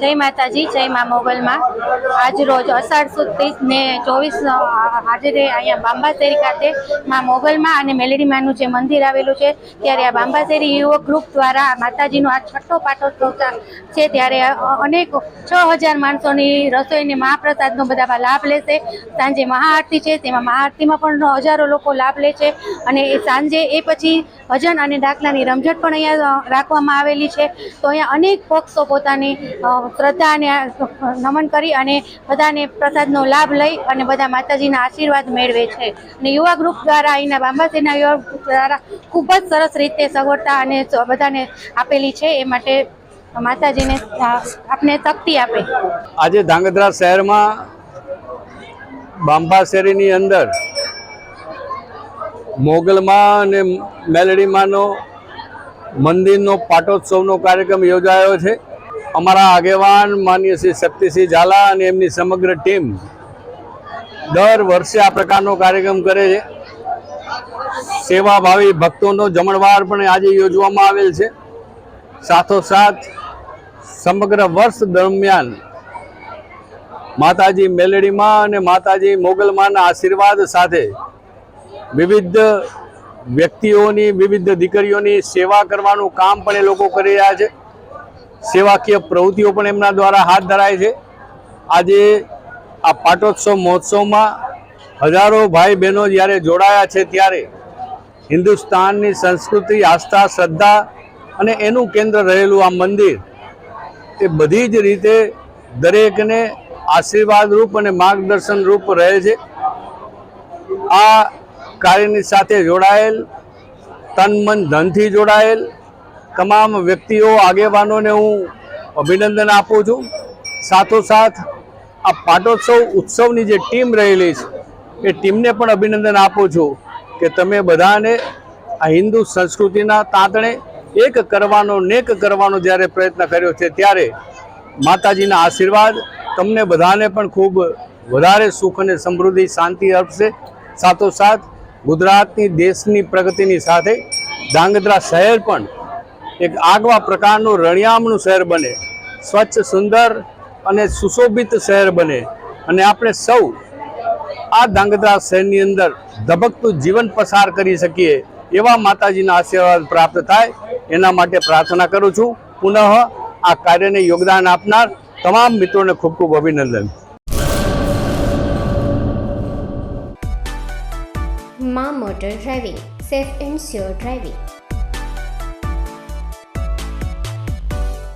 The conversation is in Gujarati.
જય માતાજી, જય મા મોગલમાં. આજ રોજ અષાઢ સુદ ત્રીસ ને ચોવીસ હાજરે અહીંયા બાંબાશેરી ખાતે મા મોગલમાં અને મેલેડીમાનું જે મંદિર આવેલું છે, ત્યારે આ બાંબાશેરી યુવક ગ્રુપ દ્વારા માતાજીનો આ છઠ્ઠો પાટોત્સવ છે, ત્યારે અનેક છ હજાર માણસોની રસોઈને મહાપ્રસાદનો બધા લાભ લેશે. સાંજે મહાઆરતી છે, તેમાં મહાઆરતીમાં પણ હજારો લોકો લાભ લે છે, અને એ સાંજે એ પછી ભજન અને દાખલાની રમઝટ પણ અહીંયા રાખવામાં આવેલી છે. તો અહીંયા અનેક પક્ષો પોતાની શ્રદ્ધા અને નમન કરી અને બધાને પ્રસાદનો લાભ લઈ અને બધા માતાજીના આશીર્વાદ મેળવે છે. અને યુવા ગ્રુપ દ્વારા અહીંના બાંબાસીના યુવા ગ્રુપ દ્વારા ખૂબ જ સરસ રીતે સગવડતા અને બધાને આપેલી છે. એ માટે માતાજીને આપને શક્તિ આપે. આજે ધાંગધ્રા શહેરમાં બાંબાશેરીની અંદર મોગલમાં અને મેલડીમાંનો મંદિરનો પાટોત્સવનો કાર્યક્રમ યોજાયો છે. અમારા આગેવાન માનીય શ્રી શક્તિસિંહ ઝાલા અને એમની સમગ્ર ટીમ દર વર્ષે આ પ્રકારનો કાર્યક્રમ કરે છે. સેવાભાવી ભક્તોનો જમણવાર પણ આજે યોજવામાં આવેલ છે. સાથોસાથ સમગ્ર વર્ષ દરમિયાન માતાજી મેલડીમાં અને માતાજી મોગલમાના આશીર્વાદ સાથે વિવિધ વ્યક્તિઓની, વિવિધ દીકરીઓની સેવા કરવાનું કામ પણ એ લોકો કરી રહ્યા છે. સેવાકીય પ્રવૃત્તિઓ પણ એમના દ્વારા હાથ ધરાય છે. આજે આ પાટોત્સવ મહોત્સવમાં હજારો ભાઈ બહેનો જ્યારે જોડાયા છે ત્યારે હિન્દુસ્તાનની સંસ્કૃતિ, આસ્થા, શ્રદ્ધા અને એનું કેન્દ્ર રહેલું આ મંદિર એ બધી જ રીતે દરેકને આશીર્વાદરૂપ અને માર્ગદર્શન રૂપ રહે છે. આ કાર્યની સાથે જોડાયેલ તન મન ધનથી જોડાયેલ તમામ વ્યક્તિઓ, આગેવાનોને હું અભિનંદન આપું છું. સાથોસાથ આ પાટોત્સવ ઉત્સવની જે ટીમ રહેલી છે, એ ટીમને પણ અભિનંદન આપું છું કે તમે બધાને આ હિન્દુ સંસ્કૃતિના તાંતણે એક કરવાનો નેક કરવાનો જ્યારે પ્રયત્ન કર્યો છે, ત્યારે માતાજીના આશીર્વાદ તમને બધાને પણ ખૂબ વધારે સુખ અને સમૃદ્ધિ, શાંતિ અર્પશે સાથોસાથ ગુજરાતની દેશની પ્રગતિની સાથે ધાંગધ્રા શહેર પણ એક આગવા પ્રકારનું રણિયામણું શહેર બને. સ્વચ્છ, સુંદર અને સુશોભિત શહેર બને. અને આપણે સૌ આ ધાંગધ્રા શહેરની અંદર ધબકતું જીવન પસાર કરી શકીએ એવા માતાજીના આશીર્વાદ પ્રાપ્ત થાય. એના માટે પ્રાર્થના કરું છું. પુનઃ આ કાર્યને યોગદાન આપનાર તમામ મિત્રોને ખૂબ ખૂબ અભિનંદન. માં motor driving, safe and sure driving.